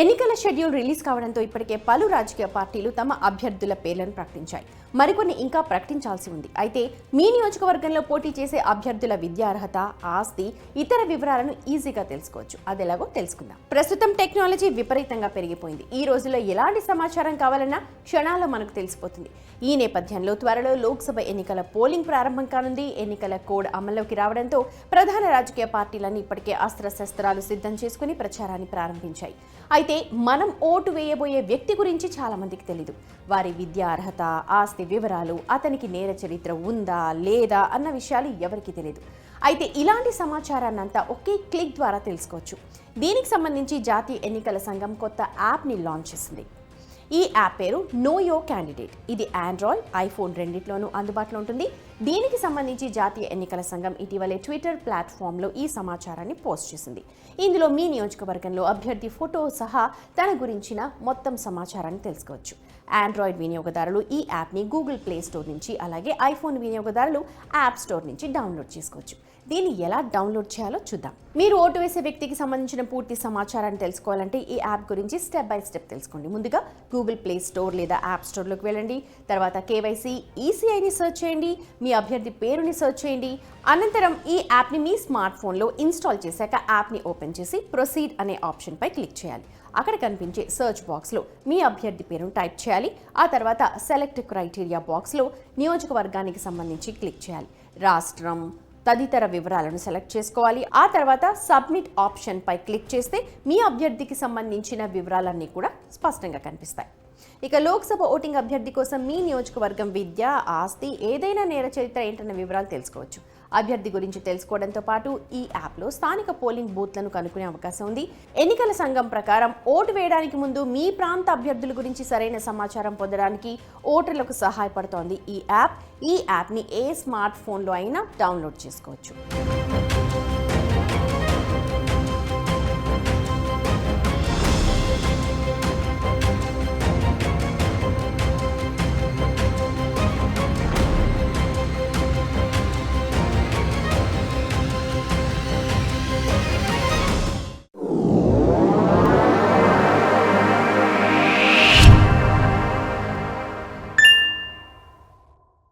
ఎన్నికల schedule release కావడంతో ఇప్పటికే పలు రాజకీయ పార్టీలు తమ అభ్యర్థుల పేర్లను ప్రకటించాయి. మరికొన్ని ఇంకా ప్రకటించాల్సి ఉంది. అయితే మీ నియోజకవర్గంలో పోటీ చేసే అభ్యర్థుల విద్యార్హత ఆస్తి ఇతర వివరాలను ఈజీగా తెలుసుకోవచ్చు. అది ఎలాగో తెలుసుకుందాం. ప్రస్తుతం టెక్నాలజీ విపరీతంగా పెరిగిపోయింది. ఈ రోజుల్లో ఎలాంటి సమాచారం కావాలన్నా క్షణాల్లో మనకు తెలిసిపోతుంది. ఈ నేపథ్యంలో త్వరలో లోక్సభ ఎన్నికల పోలింగ్ ప్రారంభం కానుంది. ఎన్నికల కోడ్ అమల్లోకి రావడంతో ప్రధాన రాజకీయ పార్టీలన్నీ ఇప్పటికే అస్త్రశస్త్రాలు సిద్ధం చేసుకుని ప్రచారాన్ని ప్రారంభించాయి. అయితే అయితే మనం ఓటు వేయబోయే వ్యక్తి గురించి చాలామందికి తెలీదు. తెలియదు వారి విద్యా అర్హత ఆస్తి వివరాలు అతనికి నేర చరిత్ర ఉందా లేదా అన్న విషయాలు ఎవరికీ తెలియదు అయితే ఇలాంటి సమాచారాన్ని అంతా ఒకే క్లిక్ ద్వారా తెలుసుకోవచ్చు. దీనికి సంబంధించి జాతీయ ఎన్నికల సంఘం కొత్త యాప్ని లాంచ్ చేసింది. ఈ యాప్ పేరు నో యో క్యాండిడేట్. ఇది ఆండ్రాయిడ్ ఐఫోన్ రెండిట్లోనూ అందుబాటులో ఉంటుంది. దీనికి సంబంధించి జాతీయ ఎన్నికల సంఘం ఇటీవలే ట్విట్టర్ ప్లాట్ఫామ్లో ఈ సమాచారాన్ని పోస్ట్ చేసింది. ఇందులో మీ నియోజకవర్గంలో అభ్యర్థి ఫోటో సహా తన గురించిన మొత్తం సమాచారాన్ని తెలుసుకోవచ్చు. ఆండ్రాయిడ్ వినియోగదారులు ఈ యాప్ని గూగుల్ ప్లే స్టోర్ నుంచి అలాగే ఐఫోన్ వినియోగదారులు యాప్ స్టోర్ నుంచి డౌన్లోడ్ చేసుకోవచ్చు. దీన్ని ఎలా డౌన్లోడ్ చేయాలో చూద్దాం. మీరు ఓటు వేసే వ్యక్తికి సంబంధించిన పూర్తి సమాచారాన్ని తెలుసుకోవాలంటే ఈ యాప్ గురించి స్టెప్ బై స్టెప్ తెలుసుకోండి. ముందుగా గూగుల్ ప్లే స్టోర్ లేదా యాప్ స్టోర్లోకి వెళ్ళండి. తర్వాత కేవైసీ ఈసీఐని సెర్చ్ చేయండి. మీ అభ్యర్థి పేరుని సెర్చ్ చేయండి. అనంతరం ఈ యాప్ని మీ స్మార్ట్ ఫోన్లో ఇన్స్టాల్ చేశాక యాప్ని ఓపెన్ చేసి ప్రొసీడ్ అనే ఆప్షన్పై క్లిక్ చేయాలి. అక్కడ కనిపించే సెర్చ్ బాక్స్లో మీ అభ్యర్థి పేరును టైప్ చేయాలి. ఆ తర్వాత సెలెక్ట్ క్రైటీరియా బాక్స్లో నియోజకవర్గానికి సంబంధించి క్లిక్ చేయాలి. రాష్ట్రం తదితర వివరాలను సెలెక్ట్ చేసుకోవాలి. ఆ తర్వాత సబ్మిట్ ఆప్షన్పై క్లిక్ చేస్తే మీ అభ్యర్థికి సంబంధించిన వివరాలన్నీ కూడా స్పష్టంగా కనిపిస్తాయి. ఇక లోక్సభ ఓటింగ్ అభ్యర్థి కోసం మీ నియోజకవర్గం విద్య ఆస్తి ఏదైనా నేర చరిత్ర ఏంటన్న వివరాలు తెలుసుకోవచ్చు. అభ్యర్థి గురించి తెలుసుకోవడంతో పాటు ఈ యాప్లో స్థానిక పోలింగ్ బూత్లను కనుక్కునే అవకాశం ఉంది. ఎన్నికల సంఘం ప్రకారం ఓటు వేయడానికి ముందు మీ ప్రాంత అభ్యర్థుల గురించి సరైన సమాచారం పొందడానికి ఓటర్లకు సహాయపడుతోంది ఈ యాప్. ఈ యాప్ని ఏ స్మార్ట్ ఫోన్లో అయినా డౌన్లోడ్ చేసుకోవచ్చు.